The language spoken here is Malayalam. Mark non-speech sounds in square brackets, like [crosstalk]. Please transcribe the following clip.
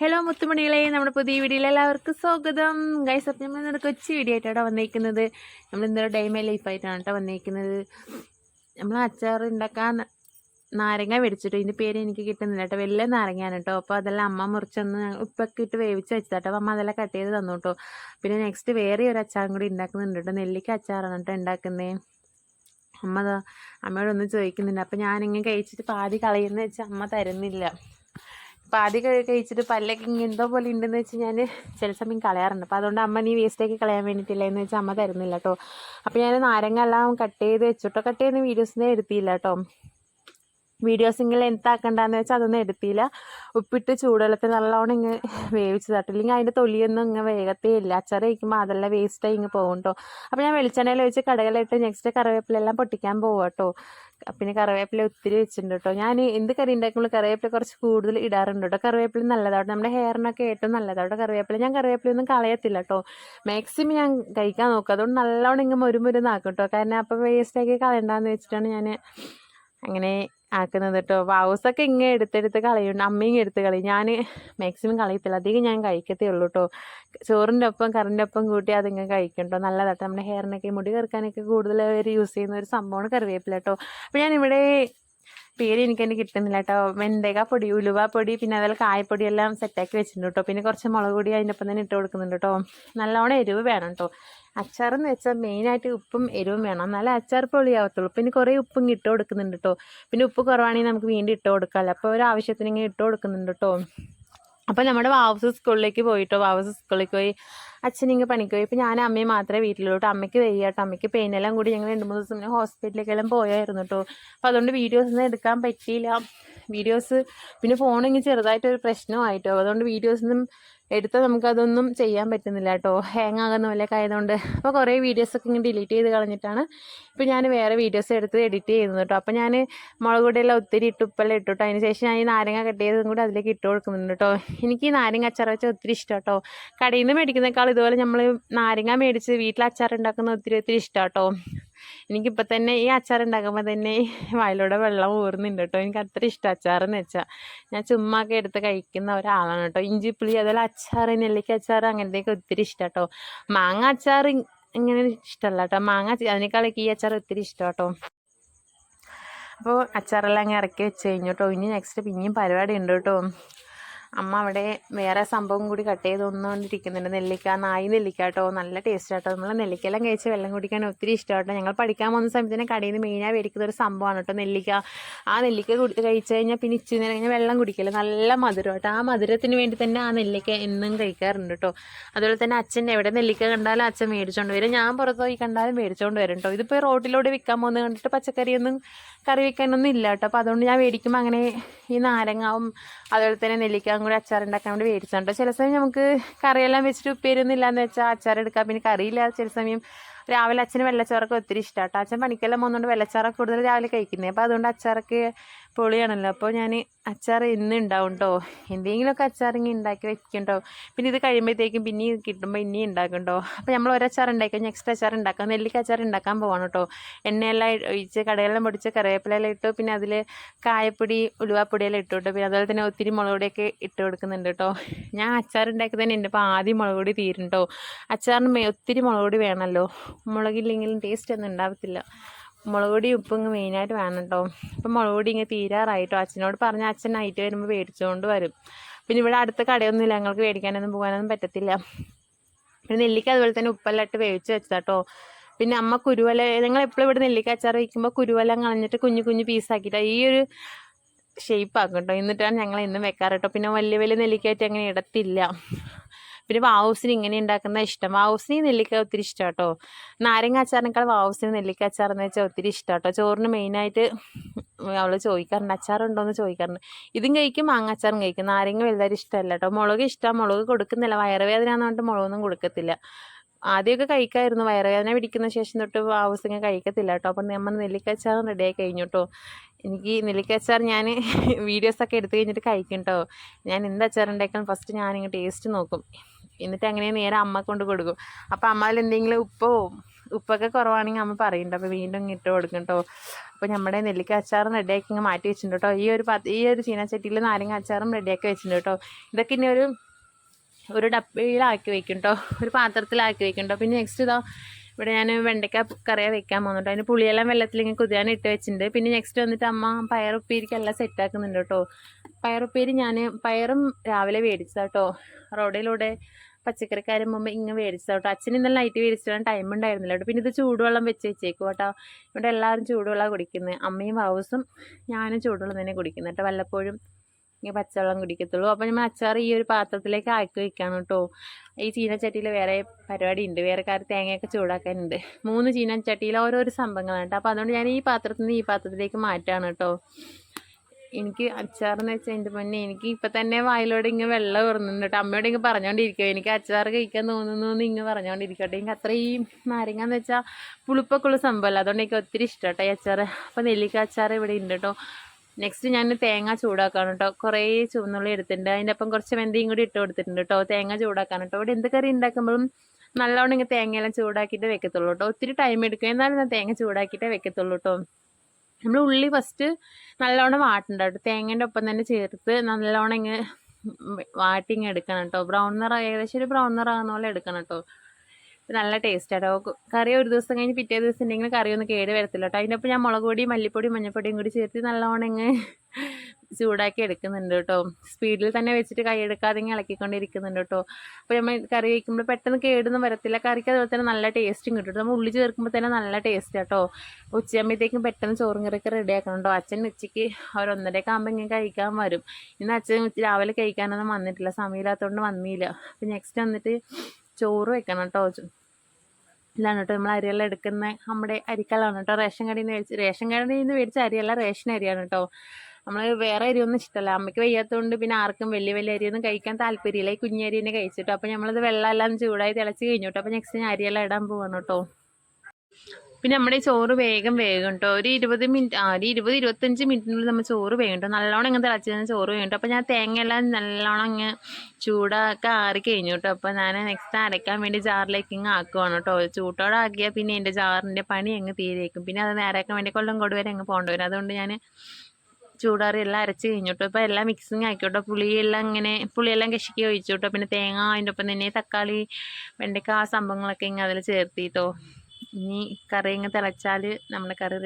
ഹലോ മുത്തുമണികളെ നമ്മുടെ പുതിയ വീഡിയോയിൽ എല്ലാവർക്കും സ്വാഗതം. ഗൈസ് അപ്പം നമ്മൾ ഇന്നൊരു കൊച്ചു വീഡിയോ ആയിട്ടാണ് വന്നേക്കുന്നത്. നമ്മൾ ഇന്നൊരു ഡൈമേ ലൈഫായിട്ടാണ് കേട്ടോ വന്നേക്കുന്നത്. നമ്മൾ അച്ചാർ ഉണ്ടാക്കാൻ നാരങ്ങ മേടിച്ചിട്ട് ഇതിന്റെ പേര് എനിക്ക് കിട്ടുന്നില്ല കേട്ടോ. വലിയ നാരങ്ങയാണ് കേട്ടോ. അപ്പോൾ അതെല്ലാം അമ്മ മുറിച്ചൊന്ന് ഉപ്പൊക്കെ ഇട്ട് വേവിച്ച് വെച്ചതാട്ടോ അമ്മ അതെല്ലാം കട്ട് ചെയ്ത് തന്നു കേട്ടോ. പിന്നെ നെക്സ്റ്റ് വേറെ ഒരു അച്ചാറും കൂടി ഉണ്ടാക്കുന്നുണ്ട് കേട്ടോ. നെല്ലിക്ക അച്ചാറാണ് കേട്ടോ ഉണ്ടാക്കുന്നത് അമ്മ അമ്മയോടൊന്നും ചോദിക്കുന്നുണ്ട് അപ്പോൾ ഞാനിങ്ങനെ കഴിച്ചിട്ട് പാതി കളയുന്ന വെച്ചാൽ അമ്മ തരുന്നില്ല. പാതി കഴി കഴിച്ചിട്ട് പല്ലൊക്കെ ഇങ്ങനെ എന്തോ പോലെ ഉണ്ടെന്ന് വെച്ച് ഞാൻ ചില സമയം കളയാറുണ്ട്. അപ്പോൾ അതുകൊണ്ട് അമ്മ നീ വേസ്റ്റേക്ക് കളയാൻ വേണ്ടിയിട്ടില്ല എന്ന് വെച്ചാൽ അമ്മ തരുന്നില്ല കേട്ടോ അപ്പോൾ ഞാൻ നാരങ്ങ എല്ലാം കട്ട് ചെയ്ത് വെച്ചിട്ടോ. കട്ട് ചെയ്യുന്ന വീഡിയോസിനെ എടുത്തില്ല കേട്ടോ വീഡിയോസ് ഇങ്ങനെ ലെങ്ത് വെച്ചാൽ അതൊന്നും എടുത്തില്ല. ഉപ്പിട്ട് ചൂടുവെള്ളത്തിൽ നല്ലോണം ഇങ്ങ് വേവിച്ചതാട്ടോ ഇല്ലെങ്കിൽ അതിന്റെ തൊലിയൊന്നും ഇങ്ങനെ വേഗത്തേ ഇല്ല. അച്ചാറ് കഴിക്കുമ്പോൾ അതെല്ലാം വേസ്റ്റായി ഇങ്ങ് പോകും കേട്ടോ അപ്പോൾ ഞാൻ വെളിച്ചെണ്ണയിൽ വെച്ച് കടകളിലിട്ട് നെക്സ്റ്റ് കറിവേപ്പിലെല്ലാം പൊട്ടിക്കാൻ പോവാം കേട്ടോ പിന്നെ കറിവേപ്പില ഒത്തിരി വെച്ചിട്ടുണ്ട് കേട്ടോ ഞാൻ എന്ത് കറി ഉണ്ടാക്കുമ്പോൾ കറിവേപ്പില കുറച്ച് കൂടുതൽ ഇടാറുണ്ട് കേട്ടോ കറിവേപ്പില നല്ലതാണ് നമ്മുടെ ഹെയറിനൊക്കെ ഏറ്റവും നല്ലതാണ് കറിവേപ്പില. ഞാൻ കറിവേപ്പില ഒന്നും കളയത്തില്ല കേട്ടോ മാക്സിമം ഞാൻ കഴിക്കാൻ നോക്കും. അതുകൊണ്ട് നല്ലോണം ഇങ്ങനെ മുരുമുരുന്നാക്കും കേട്ടോ കാരണം അപ്പോൾ വേസ്റ്റാക്കി കളയണ്ടെന്ന് വെച്ചിട്ടാണ് ഞാൻ അങ്ങനെ ആക്കുന്നത് കേട്ടോ വൗസൊക്കെ ഇങ്ങനെ എടുത്തെടുത്ത് കളയുണ്ട്. അമ്മയും എടുത്ത് കളയും. ഞാൻ മാക്സിമം കളയത്തില്ല. അധികം ഞാൻ കഴിക്കത്തേ ഉള്ളൂ കേട്ടോ ചോറിന്റെ ഒപ്പം കറിന്റെ ഒപ്പം കൂട്ടി അതിങ്ങനെ കഴിക്കും കേട്ടോ നല്ലതാട്ടോ നമ്മുടെ ഹെയറിനൊക്കെ മുടി കറുക്കാനൊക്കെ കൂടുതൽ അവർ യൂസ് ചെയ്യുന്ന ഒരു സംഭവമാണ് കറിവേപ്പില കേട്ടോ അപ്പോൾ ഞാനിവിടെ പേര് എനിക്ക് തന്നെ കിട്ടുന്നില്ല കേട്ടോ വെണ്ടക പൊടി ഉലുവ പൊടി പിന്നെ അതുപോലെ കായപ്പൊടി എല്ലാം സെറ്റാക്കി വെച്ചിട്ടുണ്ട് കേട്ടോ പിന്നെ കുറച്ച് മുളക് പൊടി അതിന്റെ ഒപ്പം തന്നെ ഇട്ട് കൊടുക്കുന്നുണ്ട് കേട്ടോ നല്ലോണം എരിവ് വേണം കേട്ടോ അച്ചാർ എന്ന് വെച്ചാൽ മെയിനായിട്ട് ഉപ്പും എരിവും വേണം. എന്നാലേ അച്ചാർ പൊളിയാവത്തുള്ളൂ. പിന്നെ കുറേ ഉപ്പും ഇട്ട് കൊടുക്കുന്നുണ്ട് കേട്ടോ പിന്നെ ഉപ്പ് കുറവാണെങ്കിൽ നമുക്ക് വീണ്ടും ഇട്ട് കൊടുക്കാമല്ലോ അപ്പോൾ ഒരു ആവശ്യത്തിന് ഇങ്ങനെ ഇട്ട് കൊടുക്കുന്നുണ്ട് കേട്ടോ അപ്പോൾ നമ്മുടെ വാവസ് സ്കൂളിലേക്ക് പോയിട്ടോ? വാവസ് സ്കൂളിലേക്ക് പോയി അച്ഛനിങ്ങ് പണിക്ക് പോയി. ഇപ്പം ഞാൻ അമ്മയും മാത്രമേ വീട്ടിലോട്ടോ അമ്മയ്ക്ക് വെയ്യാട്ടോ. അമ്മയ്ക്ക് പെയിനെല്ലാം കൂടി ഞങ്ങൾ രണ്ട് മൂന്ന് ദിവസം മുന്നേ ഹോസ്പിറ്റലിലേക്കെല്ലാം പോയായിരുന്നു കേട്ടോ അപ്പോൾ അതുകൊണ്ട് വീഡിയോസ് ഒന്നും എടുക്കാൻ പറ്റിയില്ല. വീഡിയോസ് പിന്നെ ഫോണിങ്ങ് ചെറുതായിട്ടൊരു പ്രശ്നമായിട്ടോ. അതുകൊണ്ട് വീഡിയോസൊന്നും എടുത്താൽ നമുക്കതൊന്നും ചെയ്യാൻ പറ്റുന്നില്ല കേട്ടോ. ഹാങ് ആകുന്ന പോലെയൊക്കെ ആയതുകൊണ്ട്. അപ്പോൾ കുറേ വീഡിയോസൊക്കെ ഇങ്ങനെ ഡിലീറ്റ് ചെയ്ത് കളഞ്ഞിട്ടാണ് ഇപ്പോൾ ഞാൻ വേറെ വീഡിയോസ് എടുത്ത് എഡിറ്റ് ചെയ്യുന്നത് കേട്ടോ. അപ്പോൾ ഞാൻ മുളക് പൊടിയെല്ലാം ഒത്തിരി ഇട്ടുപ്പെല്ലാം ഇട്ടു കേട്ടോ. ഞാൻ ഈ നാരങ്ങ കട്ട് ചെയ്തതും കൂടി അതിലേക്ക് ഇട്ട് കൊടുക്കുന്നുണ്ട് കേട്ടോ. എനിക്ക് ഈ നാരങ്ങ അച്ചാർ വെച്ചാൽ ഒത്തിരി ഇഷ്ടം കേട്ടോ. കടയിൽ നിന്ന് മേടിക്കുന്നേക്കാൾ ഇതുപോലെ നമ്മൾ നാരങ്ങ മേടിച്ച് വീട്ടിൽ അച്ചാർ ഉണ്ടാക്കുന്ന ഒത്തിരി ഒത്തിരി ഇഷ്ടം കേട്ടോ. എനിക്കിപ്പോൾ തന്നെ ഈ അച്ചാർ ഉണ്ടാക്കുമ്പോൾ തന്നെ [laughs] വായിലൂടെ വെള്ളം ഊർന്നുണ്ട് കേട്ടോ. എനിക്ക് അത്ര ഇഷ്ടം അച്ചാറെന്ന് വെച്ചാൽ ഞാൻ ചുമ്മാക്കെ എടുത്ത് കഴിക്കുന്ന ഒരാളാണ് കേട്ടോ. ഇഞ്ചി പുളി അതുപോലെ അച്ചാർ നെല്ലിക്ക അച്ചാർ അങ്ങനത്തെയൊക്കെ ഒത്തിരി ഇഷ്ടം കേട്ടോ. മാങ്ങ അച്ചാർ ഇങ്ങനെ ഇഷ്ടമല്ല കേട്ടോ. മാങ്ങ അതിനേക്കാളൊക്കെ ഈ അച്ചാർ ഒത്തിരി ഇഷ്ടം കേട്ടോ. അപ്പോൾ അച്ചാറെല്ലാം അങ്ങ് ഇറക്കി വെച്ച് കഴിഞ്ഞു കേട്ടോ. ഇനി നെക്സ്റ്റ് പിന്നെയും പരിപാടി ഉണ്ട് കേട്ടോ. അമ്മ അവിടെ വേറെ സംഭവം കൂടി കട്ട് ചെയ്ത് ഒന്നുകൊണ്ടിരിക്കുന്നുണ്ട് നെല്ലിക്ക നായി നെല്ലിക്ക കേട്ടോ. നല്ല ടേസ്റ്റ് കേട്ടോ. നമ്മൾ നെല്ലിക്കെല്ലാം കഴിച്ച് വെള്ളം കുടിക്കാൻ ഒത്തിരി ഇഷ്ടം കേട്ടോ ഞങ്ങൾ പഠിക്കാൻ പോകുന്ന സമയത്തിന് കടയിൽ നിന്ന് മെയിനായി മേടിക്കുന്ന ഒരു സംഭവമാണ് കേട്ടോ നെല്ലിക്ക. ആ നെല്ലിക്ക കഴിച്ച് കഴിഞ്ഞാൽ പിന്നെ ഇച്ചിരി നേരം കഴിഞ്ഞാൽ വെള്ളം കുടിക്കില്ല. നല്ല മധുരം കേട്ടോ. ആ മധുരത്തിന് വേണ്ടി തന്നെ ആ നെല്ലിക്ക എന്നും കഴിക്കാറുണ്ട് കേട്ടോ. അതുപോലെ തന്നെ അച്ഛൻ എവിടെ നെല്ലിക്ക കണ്ടാലും അച്ഛൻ മേടിച്ചുകൊണ്ട് വരും. ഞാൻ പുറത്ത് പോയി കണ്ടാലും മേടിച്ചുകൊണ്ട് വരും കേട്ടോ. ഇതിപ്പോൾ റോട്ടിലൂടെ വിൽക്കാൻ പോകുന്നത് കണ്ടിട്ട് പച്ചക്കറിയൊന്നും കറി വെക്കാനൊന്നും ഇല്ല കേട്ടോ. അപ്പോൾ അതുകൊണ്ട് ഞാൻ മേടിക്കുമ്പോൾ അങ്ങനെ ഈ നാരങ്ങാവും അതുപോലെ തന്നെ കൂടി അച്ചാർ ഉണ്ടാക്കാൻ വേണ്ടി മേടിച്ചിട്ടുണ്ട് ചില സമയം നമുക്ക് കറിയെല്ലാം വെച്ചിട്ട് ഉപ്പേരൊന്നുമില്ല എന്ന് വെച്ചാൽ അച്ചാർ എടുക്കാം പിന്നെ കറിയില്ല. ചില സമയം രാവിലെ അച്ഛന് വെള്ളച്ചോറൊക്കെ ഒത്തിരി ഇഷ്ടമാണ് അച്ഛൻ പണിക്കെല്ലാം പോകുന്നതുകൊണ്ട് വെള്ളച്ചാറൊക്കെ കൂടുതൽ രാവിലെ കഴിക്കുന്നത് അപ്പോൾ അതുകൊണ്ട് അച്ചാറൊക്കെ പൊളിയാണല്ലോ. അപ്പോൾ ഞാൻ അച്ചാർ ഇന്ന് ഉണ്ടാവും കേട്ടോ എന്തെങ്കിലുമൊക്കെ അച്ചാർ ഇങ്ങനെ ഉണ്ടാക്കി വെക്കും കേട്ടോ പിന്നെ ഇത് കഴിയുമ്പോഴത്തേക്കും പിന്നെ കിട്ടുമ്പോൾ ഇനിയും ഉണ്ടാക്കുന്നുണ്ടോ അപ്പോൾ നമ്മൾ ഒരു അച്ചാർ ഉണ്ടാക്കി നെക്സ്റ്റ് അച്ചാർ ഉണ്ടാക്കാം നെല്ലിക്ക അച്ചാർ ഉണ്ടാക്കാൻ പോവാണ് കേട്ടോ എണ്ണയെല്ലാം ഒഴിച്ച് കടയെല്ലാം പൊടിച്ച് കറിവേപ്പിലെല്ലാം ഇട്ടു പിന്നെ അതിൽ കായപ്പൊടി ഉലുവാപ്പൊടിയെല്ലാം ഇട്ടു പിന്നെ അതുപോലെ തന്നെ ഒത്തിരി മുളക് പൊടിയൊക്കെ ഇട്ട് കൊടുക്കുന്നുണ്ട് കേട്ടോ ഞാൻ അച്ചാർ ഉണ്ടാക്കി തന്നെ എന്റെ ഇപ്പോൾ ആദ്യം മുളക് പൊടി തീരും അച്ചാറിന് ഒത്തിരി മുളക് പൊടി വേണമല്ലോ മുളകില്ലെങ്കിലും ടേസ്റ്റ് ഒന്നും ഉണ്ടാവത്തില്ല മുളക് പൊടി ഉപ്പും മെയിനായിട്ട് വേണം കേട്ടോ അപ്പം മുളക് പൊടി ഇങ്ങനെ തീരാറായിട്ടോ. അച്ഛനോട് പറഞ്ഞ അച്ഛൻ നൈറ്റ് വരുമ്പോൾ മേടിച്ചുകൊണ്ട് വരും. പിന്നെ ഇവിടെ അടുത്ത കടയൊന്നുമില്ല. ഞങ്ങൾക്ക് മേടിക്കാനൊന്നും പോകാനൊന്നും പറ്റത്തില്ല. പിന്നെ നെല്ലിക്ക അതുപോലെ തന്നെ ഉപ്പെല്ലാം ഇട്ട് വേവിച്ച് വെച്ചതാട്ടോ പിന്നെ അമ്മ കുരുവല ഞങ്ങൾ എപ്പോഴും ഇവിടെ നെല്ലിക്ക അച്ചാർ വയ്ക്കുമ്പോൾ കുരുവല കളഞ്ഞിട്ട് കുഞ്ഞു കുഞ്ഞു പീസാക്കിയിട്ട് ഈ ഒരു ഷേപ്പ് ആക്കും കേട്ടോ എന്നിട്ടാണ് ഞങ്ങൾ എന്നും വെക്കാറ് കേട്ടോ പിന്നെ വലിയ വലിയ നെല്ലിക്കായിട്ട് അങ്ങനെ ഇടത്തില്ല. പിന്നെ വാവൂസിന് ഇങ്ങനെ ഉണ്ടാക്കുന്ന ഇഷ്ടം. വാവൂസിന് നെല്ലിക്ക ഒത്തിരി ഇഷ്ടം കേട്ടോ നാരങ്ങ അച്ചാറിനേക്കാൾ വാവൂസിന് നെല്ലിക്ക അച്ചാർ എന്ന് വെച്ചാൽ ഒത്തിരി ഇഷ്ടം കേട്ടോ ചോറിന് മെയിനായിട്ട് അവൾ ചോദിക്കാറുണ്ട് അച്ചാറുണ്ടോയെന്ന് ചോദിക്കാറുണ്ട്. ഇതും കഴിക്കും മാങ്ങ അച്ചാറും കഴിക്കും. നാരങ്ങ വലുതായിട്ട് ഇഷ്ടമല്ല കേട്ടോ മുളക് ഇഷ്ടമാണ് മുളക് കൊടുക്കുന്നില്ല. വയറുവേദന എന്ന് പറഞ്ഞിട്ട് മുളകൊന്നും കൊടുക്കത്തില്ല. ആദ്യമൊക്കെ കഴിക്കായിരുന്നു. വയറുവേദന പിടിക്കുന്ന ശേഷം തൊട്ട് വാവൂസിങ്ങ കഴിക്കത്തില്ല കേട്ടോ അപ്പം നമ്മൾ നെല്ലിക്ക അച്ചാർ റെഡിയായി കഴിഞ്ഞു കേട്ടോ എനിക്ക് നെല്ലിക്കച്ചാർ ഞാൻ [laughs] വീഡിയോസൊക്കെ എടുത്തു കഴിഞ്ഞിട്ട് കഴിക്കും കേട്ടോ ഞാൻ എന്ത് അച്ചാറുണ്ടാക്കാൻ ഫസ്റ്റ് ഞാനിങ്ങ് ടേസ്റ്റ് നോക്കും. എന്നിട്ട് അങ്ങനെ നേരെ അമ്മ കൊണ്ട് കൊടുക്കും. അപ്പോൾ അമ്മ അതിൽ എന്തെങ്കിലും ഉപ്പോ? ഉപ്പൊക്കെ കുറവാണെങ്കിൽ അമ്മ പറയുന്നുണ്ട് അപ്പോൾ വീണ്ടും ഇട്ട് കൊടുക്കും കേട്ടോ അപ്പോൾ നമ്മുടെ നെല്ലിക്ക അച്ചാറും റെഡിയാക്കി ഇങ്ങനെ മാറ്റി വെച്ചിട്ടുണ്ട് കേട്ടോ ഈ ഒരു ഈ ഒരു ചീനച്ചട്ടിയിൽ നാരങ്ങ അച്ചാറും റെഡിയാക്കി വെച്ചിട്ടുണ്ട് കേട്ടോ ഇതൊക്കെ ഇനി ഒരു ഒരു ഡപ്പയിലാക്കി വെക്കും കേട്ടോ ഒരു പാത്രത്തിലാക്കി വെക്കും കേട്ടോ പിന്നെ നെക്സ്റ്റ് ഇതാ ഇവിടെ ഞാൻ വെണ്ടയ്ക്ക കറിയ വെക്കാൻ പോകുന്നുണ്ട് അതിന് പുളിയെല്ലാം വെള്ളത്തിൽ ഇങ്ങനെ കുതിരാൻ ഇട്ട് വെച്ചിട്ടുണ്ട്. പിന്നെ നെക്സ്റ്റ് വന്നിട്ട് അമ്മ പയറുപ്പേരിക്കെല്ലാം സെറ്റാക്കുന്നുണ്ട് കേട്ടോ. പയറുപ്പേരി ഞാൻ പയറും രാവിലെ മേടിച്ചതാ കേട്ടോ. റോഡിലൂടെ പച്ചക്കറിക്കാരൻ മുമ്പ് ഇങ്ങനെ മേടിച്ചതാ കേട്ടോ. അച്ഛൻ ഇന്നലെ നൈറ്റ് മേടിച്ചിട്ടാണ് ടൈം ഉണ്ടായിരുന്നില്ല കേട്ടോ. പിന്നെ ഇത് ചൂടുവെള്ളം വെച്ച് വെച്ചേക്കും കേട്ടോ. ഇവിടെ എല്ലാവരും ചൂടുവെള്ളമാണ് കുടിക്കുന്നത് അമ്മയും ഹൗസും ഞാനും ചൂടുവെള്ളം തന്നെ കുടിക്കുന്നത് കേട്ടോ. വല്ലപ്പോഴും ഇങ്ങനെ പച്ചവെള്ളം കുടിക്കത്തുള്ളൂ. അപ്പോൾ നമ്മൾ അച്ചാർ ഈ ഒരു പാത്രത്തിലേക്ക് ആക്കി വെക്കാണ് കേട്ടോ ഈ ചീനച്ചട്ടിയിൽ വേറെ പരിപാടി ഉണ്ട് വേറെ കാര്യം തേങ്ങയൊക്കെ ചൂടാക്കാനുണ്ട്. മൂന്ന് ചീനച്ചട്ടിയിൽ ഓരോരോ സംഭവങ്ങളാണ് കേട്ടോ അപ്പോൾ അതുകൊണ്ട് ഞാൻ ഈ പാത്രത്തിൽ നിന്ന് ഈ പാത്രത്തിലേക്ക് മാറ്റാണ് കേട്ടോ എനിക്ക് അച്ചാറെന്ന് വെച്ചാൽ എന്റെ മുന്നേ എനിക്ക് ഇപ്പം തന്നെ വായിലോടെ ഇങ്ങനെ വെള്ളം വരുന്നുണ്ട് കേട്ടോ അമ്മയോട് ഇങ്ങനെ പറഞ്ഞുകൊണ്ടിരിക്കുക എനിക്ക് അച്ചാർ കഴിക്കാൻ തോന്നുന്നു എന്ന് ഇങ്ങനെ പറഞ്ഞുകൊണ്ടിരിക്കട്ടെ എനിക്ക് അത്രയും നാരങ്ങ എന്ന് വെച്ചാൽ പുളിപ്പൊക്കെ ഉള്ള സംഭവമല്ല അതുകൊണ്ട് എനിക്ക് ഒത്തിരി ഇഷ്ടം കേട്ടോ ഈ അച്ചാർ അപ്പം നെല്ലിക്ക അച്ചാർ ഇവിടെ ഉണ്ട് കേട്ടോ നെക്സ്റ്റ് ഞാൻ തേങ്ങ ചൂടാക്കാണ് കേട്ടോ കുറേ ചുവന്നുള്ളി എടുത്തിട്ടുണ്ട്. അതിന്റെ ഒപ്പം കുറച്ച് വെന്തയും കൂടി ഇട്ട് കൊടുത്തിട്ടുണ്ട് കേട്ടോ തേങ്ങ ചൂടാക്കാൻ കേട്ടോ ഇവിടെ എന്ത് കറി ഉണ്ടാക്കുമ്പോഴും നല്ലോണം ഇങ്ങനെ തേങ്ങയെല്ലാം ചൂടാക്കിയിട്ട് വെക്കത്തുള്ളൂ കേട്ടോ ഒത്തിരി ടൈം എടുക്കും. എന്നാലും ഞാൻ തേങ്ങ ചൂടാക്കിയിട്ടേ വെക്കത്തുള്ളൂ കേട്ടോ നമ്മൾ ഉള്ളി ഫസ്റ്റ് നല്ലോണം വാട്ടണ്ട കേട്ടോ തേങ്ങേന്റെ ഒപ്പം തന്നെ ചേർത്ത് നല്ലോണം ഇങ്ങനെ വാട്ടി ഇങ്ങനെ എടുക്കണം കേട്ടോ ബ്രൗൺ നിറ ഏകദേശം ഒരു ബ്രൗൺ നിറാകുന്ന പോലെ എടുക്കണം കേട്ടോ നല്ല ടേസ്റ്റ് ആട്ടോ. കറി ഒരു ദിവസം കഴിഞ്ഞ് പിറ്റേ ദിവസം ഉണ്ടെങ്കിൽ കറി ഒന്നും കേട് വരത്തില്ല കേട്ടോ അതിന്റെ ഒപ്പം ഞാൻ മുളക് പൊടി മല്ലിപ്പൊടി മഞ്ഞൾപ്പൊടിയും കൂടി ചേർത്ത് നല്ലോണം ഇങ്ങ് [laughs] ചൂടാക്കി എടുക്കുന്നുണ്ട് കേട്ടോ സ്പീഡിൽ തന്നെ വെച്ചിട്ട് കൈ എടുക്കാതെ ഇങ്ങനെ ഇളക്കിക്കൊണ്ടിരിക്കുന്നുണ്ട് കേട്ടോ അപ്പോൾ നമ്മൾ കറി വയ്ക്കുമ്പോൾ പെട്ടെന്ന് കേടൊന്നും വരത്തില്ല. കറിക്ക് അതുപോലെ തന്നെ നല്ല ടേസ്റ്റും കിട്ടും നമ്മൾ ഉള്ളി ചേർക്കുമ്പോൾ തന്നെ നല്ല ടേസ്റ്റ് കേട്ടോ ഉച്ചയാകുമ്പോഴത്തേക്കും പെട്ടെന്ന് ചോറും കറിയൊക്കെ റെഡി ആക്കണം അച്ഛൻ ഉച്ചയ്ക്ക് ഒരു ഒന്നരയൊക്കെ ആകുമ്പോൾ ഇങ്ങനെ കഴിക്കാൻ വരും. ഇന്ന് അച്ഛൻ രാവിലെ കഴിക്കാനൊന്നും വന്നിട്ടില്ല. സമയമില്ലാത്തതുകൊണ്ട് വന്നില്ല. അപ്പോൾ നെക്സ്റ്റ് വന്നിട്ട് ചോറ് വെക്കണം കേട്ടോ ഇല്ലാണ് കേട്ടോ നമ്മൾ അരിയെല്ലാം എടുക്കുന്ന നമ്മുടെ അരിക്കലാണ് കേട്ടോ. റേഷൻ കടയിൽ നിന്ന് മേടിച്ച് റേഷൻ കടയിൽ നിന്ന് മേടിച്ച അരിയല്ല റേഷൻ അരിയാണ് കേട്ടോ. നമ്മൾ വേറെ അരിയൊന്നും ഇഷ്ടമല്ല അമ്മയ്ക്ക് വയ്യാത്തതുകൊണ്ട് പിന്നെ ആർക്കും വലിയ വലിയ അരിയൊന്നും കഴിക്കാൻ താല്പര്യമില്ല. ഈ കുഞ്ഞരി തന്നെ കഴിച്ചിട്ടോ. അപ്പോൾ നമ്മളത് വെള്ളമെല്ലാം ചൂടായി തിളച്ച് കഴിഞ്ഞു കേട്ടോ. അപ്പോൾ നെക്സ്റ്റ് ഞാൻ അരിയെല്ലാം ഇടാൻ പോവാണ് കേട്ടോ. പിന്നെ നമ്മുടെ ചോറ് വേഗം വേഗം കേട്ടോ ഒരു ഇരുപത് മിനിറ്റ് ആ ഒരു ഇരുപത് ഇരുപത്തഞ്ച് മിനിറ്റിനുള്ളിൽ നമ്മൾ ചോറ് വേഗം കേട്ടോ നല്ലോണം ഇങ്ങനെ തിളച്ച് തന്നെ ചോറ് വേഗം അപ്പോൾ ഞാൻ തേങ്ങ എല്ലാം നല്ലോണം ഇങ്ങ് ചൂടാക്കി ആറി കഴിഞ്ഞു കേട്ടോ അപ്പോൾ ഞാൻ നെക്സ്റ്റ് അരയ്ക്കാൻ വേണ്ടി ജാറിലേക്ക് ഇങ്ങ് ആക്കുവാണ് കേട്ടോ ചൂട്ടോടെ ആക്കിയാൽ പിന്നെ എന്റെ ജാറിന്റെ പണി അങ്ങ് തീരേക്കും. പിന്നെ അത് നേരാക്കാൻ വേണ്ടി കൊല്ലം കൊണ്ട് വരെ അങ്ങ് പോകേണ്ടി വരും. അതുകൊണ്ട് ഞാൻ ചൂടാറി എല്ലാം അരച്ച് കഴിഞ്ഞു കേട്ടോ ഇപ്പോൾ എല്ലാം മിക്സിങ് ആക്കിയോട്ടോ പുളിയെല്ലാം ഇങ്ങനെ പുളിയെല്ലാം കശിക്ക് ഒഴിച്ചു കേട്ടോ പിന്നെ തേങ്ങ അതിന്റെ ഒപ്പം തന്നെ തക്കാളി വെണ്ടയ്ക്ക ആ സംഭവങ്ങളൊക്കെ ഇങ്ങനെ അതിൽ ചേർത്തിട്ടോ. ഇനി കറി ഇങ്ങ് തിളച്ചാൽ നമ്മുടെ കറി